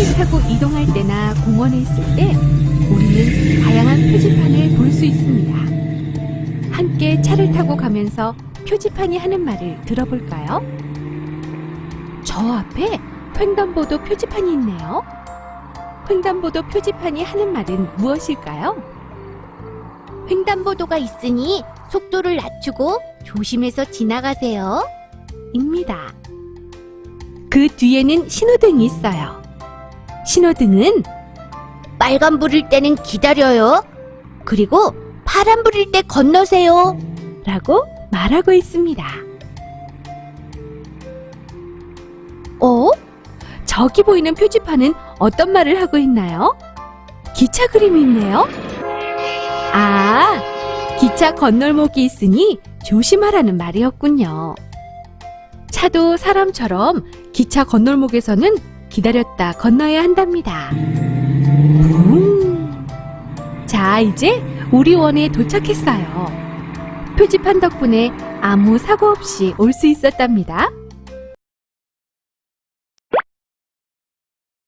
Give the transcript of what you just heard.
이동할 때나 공원에 있을 때 우리는 다양한 표지판을 볼 수 있습니다. 함께 차를 타고 가면서 표지판이 하는 말을 들어볼까요? 저 앞에 횡단보도 표지판이 있네요. 횡단보도 표지판이 하는 말은 무엇일까요? 횡단보도가 있으니 속도를 낮추고 조심해서 지나가세요. 입니다. 그 뒤에는 신호등이 있어요. 신호등은 빨간 불일 때는 기다려요. 그리고 파란 불일 때 건너세요. 라고 말하고 있습니다. 어? 저기 보이는 표지판은 어떤 말을 하고 있나요? 기차 그림이 있네요? 아, 기차 건널목이 있으니 조심하라는 말이었군요. 차도 사람처럼 기차 건널목에서는 기다렸다 건너야 한답니다. 음. 자, 이제 우리 원에 도착했어요. 표지판 덕분에 아무 사고 없이 올 수 있었답니다.